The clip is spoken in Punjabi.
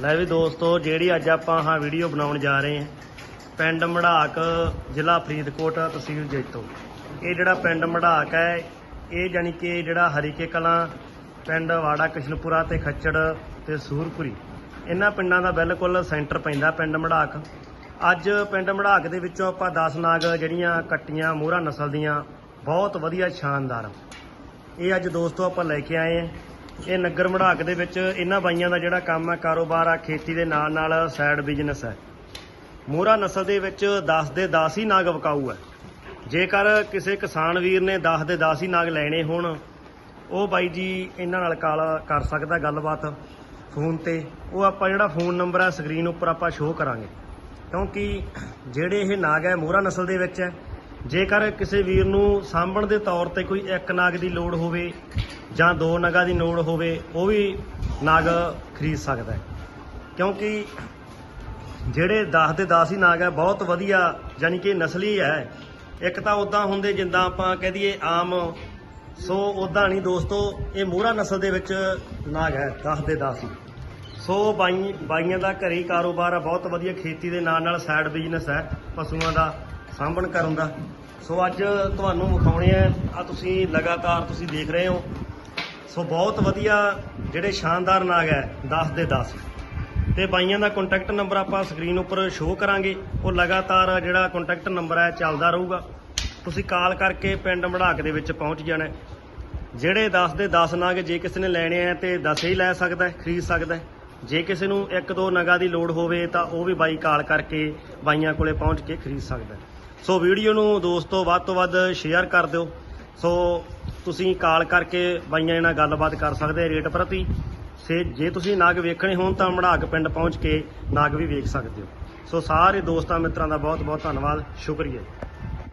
ਲੈ ਵੀ ਦੋਸਤੋ, ਜਿਹੜੀ ਅੱਜ ਆਪਾਂ ਹਾਂ ਵੀਡੀਓ ਬਣਾਉਣ ਜਾ ਰਹੇ ਹਾਂ, ਪਿੰਡ ਮੜਾਕ, ਜ਼ਿਲ੍ਹਾ ਫਰੀਦਕੋਟ, ਤਹਿਸੀਲ ਜੈਤੋ। ਇਹ ਜਿਹੜਾ ਪਿੰਡ ਮੜਾਕ ਹੈ, ਇਹ ਜਾਨੀ ਕਿ ਜਿਹੜਾ ਹਰੀਕੇ ਕਲਾਂ, ਪਿੰਡ ਵਾੜਾ, ਕਿਸ਼ਨਪੁਰਾ ਤੇ ਖੱਚੜ ਤੇ ਸੂਰਪੁਰੀ। ਇਹਨਾਂ ਪਿੰਡਾਂ ਦਾ ਬਿਲਕੁਲ ਸੈਂਟਰ ਪੈਂਦਾ ਪਿੰਡ ਮੜਾਕ। ਅੱਜ ਪਿੰਡ ਮੜਾਕ ਦੇ ਵਿੱਚੋਂ ਆਪਾਂ 10 ਨਾਗ ਜਿਹੜੀਆਂ ਕੱਟੀਆਂ, ਮੋਹਰਾ ਨਸਲ ਦੀਆਂ, ਬਹੁਤ ਵਧੀਆ ਸ਼ਾਨਦਾਰ। ਇਹ ਅੱਜ ਦੋਸਤੋ ਆਪਾਂ ਲੈ ਕੇ ਆਏ ਹਾਂ। ਇਹ ਨਗਰ ਮੜਾਕ ਦੇ ਵਿੱਚ ਇਹਨਾਂ ਬਾਈਆਂ ਦਾ ਜਿਹੜਾ ਕੰਮ ਹੈ, ਕਾਰੋਬਾਰ ਆ, ਖੇਤੀ ਦੇ ਨਾਲ ਨਾਲ ਸਾਈਡ ਬਿਜ਼ਨਸ ਹੈ। ਮੋਹਰਾ ਨਸਲ ਦੇ ਵਿੱਚ 10 ਦੇ 10 ਹੀ ਨਾਗ ਵਿਕਾਊ ਹੈ। ਜੇਕਰ ਕਿਸੇ ਕਿਸਾਨ ਵੀਰ ਨੇ 10 ਦੇ 10 ਹੀ ਨਾਗ ਲੈਣੇ ਹੋਣ, ਉਹ ਬਾਈ ਜੀ ਇਹਨਾਂ ਨਾਲ ਕਾਲ ਕਰ ਸਕਦਾ ਗੱਲਬਾਤ ਫੋਨ ਤੇ। ਉਹ ਆਪਾਂ ਜਿਹੜਾ ਫੋਨ ਨੰਬਰ ਹੈ ਸਕਰੀਨ ਉੱਪਰ ਆਪਾਂ ਸ਼ੋਅ ਕਰਾਂਗੇ। ਕਿਉਂਕਿ ਜਿਹੜੇ ਇਹ ਨਾਗ ਹੈ, ਮੋਹਰਾ ਨਸਲ ਦੇ ਵਿੱਚ ਹੈ ਜੇਕਰ ਕਿਸੇ ਵੀਰ ਨੂੰ ਸਾਂਭਣ ਦੇ ਤੌਰ ਤੇ ਕੋਈ ਇੱਕ ਨਾਗ ਦੀ ਲੋੜ ਹੋਵੇ ਜਾਂ ਦੋ ਨਗਾਂ ਦੀ ਲੋੜ ਹੋਵੇ, ਉਹ ਵੀ ਨਾਗ ਖਰੀਦ ਸਕਦਾ ਹੈ। ਕਿਉਂਕਿ ਜਿਹੜੇ 10 ਦੇ 10 ਹੀ ਨਾਗ ਹੈ, ਬਹੁਤ ਵਧੀਆ ਯਾਨੀ ਕਿ ਨਸਲੀ ਹੈ। ਇੱਕ ਤਾਂ ਉਦਾਂ ਹੁੰਦੇ ਜਿੱਦਾਂ ਆਪਾਂ ਕਹਿ ਦਈਏ ਆਮ, ਸੋ ਉਦਾਂ ਨਹੀਂ ਦੋਸਤੋ, ਇਹ ਮੋਹਰਾ ਨਸਲ ਦੇ ਵਿੱਚ ਨਾਗ ਹੈ 10 ਦੇ 10 ਹੀ। ਸੋ ਬਾਈ ਬਾਈਆਂ ਦਾ ਘਰੇ ਕਾਰੋਬਾਰ ਆ ਬਹੁਤ ਵਧੀਆ ਖੇਤੀ ਦੇ ਨਾਲ ਨਾਲ ਸਾਈਡ ਬਿਜ਼ਨਸ ਹੈ, ਪਸ਼ੂਆਂ ਦਾ। ਸਾਂਭਣ ਕਰਨ ਦਾ ਸੋ ਅੱਜ ਤੁਹਾਨੂੰ ਵਿਖਾਉਣੇ ਆ ਆ ਤੁਸੀਂ ਲਗਾਤਾਰ ਤੁਸੀਂ ਦੇਖ ਰਹੇ ਹੋ। ਸੋ ਬਹੁਤ ਵਧੀਆ ਜਿਹੜੇ ਸ਼ਾਨਦਾਰ ਨਾਗ ਹੈ 10 ਦੇ 10 ਤੇ ਬਾਈਆਂ ਦਾ ਕੰਟੈਕਟ ਨੰਬਰ ਆਪਾਂ ਸਕਰੀਨ ਉੱਪਰ ਸ਼ੋਅ ਕਰਾਂਗੇ। ਉਹ ਲਗਾਤਾਰ ਜਿਹੜਾ ਕੰਟੈਕਟ ਨੰਬਰ ਹੈ, ਚੱਲਦਾ ਰਹੂਗਾ। ਤੁਸੀਂ ਕਾਲ ਕਰਕੇ ਪਿੰਡ ਮੜਾਕ ਦੇ ਵਿੱਚ ਪਹੁੰਚ ਜਾਣਾ ਜਿਹੜੇ 10 ਦੇ 10 ਨਾਗ ਜੇ ਕਿਸੇ ਨੇ ਲੈਣੇ ਆ ਤੇ 10 ਹੀ ਲੈ ਸਕਦਾ ਹੈ, ਖਰੀਦ ਸਕਦਾ ਹੈ। ਜੇ ਕਿਸੇ ਨੂੰ ਇੱਕ ਦੋ ਨਗਾਂ ਦੀ ਲੋੜ ਹੋਵੇ ਤਾਂ ਉਹ ਵੀ ਬਾਈ ਕਾਲ ਕਰਕੇ ਬਾਈਆਂ ਕੋਲੇ ਪਹੁੰਚ ਕੇ ਖਰੀਦ ਸਕਦਾ ਹੈ। ਸੋ ਵੀਡੀਓ ਨੂੰ ਦੋਸਤੋ ਵੱਧ ਤੋਂ ਵੱਧ ਸ਼ੇਅਰ ਕਰ ਦਿਓ। ਸੋ ਤੁਸੀਂ ਕਾਲ ਕਰਕੇ ਬਾਈਆਂ ਨਾਲ ਗੱਲਬਾਤ ਕਰ ਸਕਦੇ ਰੇਟ ਪ੍ਰਤੀ। ਸੇ ਜੇ ਤੁਸੀਂ ਨਾਗ ਵੇਖਣੇ ਹੋਣ ਤਾਂ ਮੜਾਕ ਪਿੰਡ ਪਹੁੰਚ ਕੇ ਨਾਗ ਵੀ ਵੇਖ ਸਕਦੇ ਹੋ। ਸੋ ਸਾਰੇ ਦੋਸਤਾਂ ਮਿੱਤਰਾਂ ਦਾ ਬਹੁਤ ਬਹੁਤ ਧੰਨਵਾਦ। ਸ਼ੁਕਰੀਆ ਜੀ।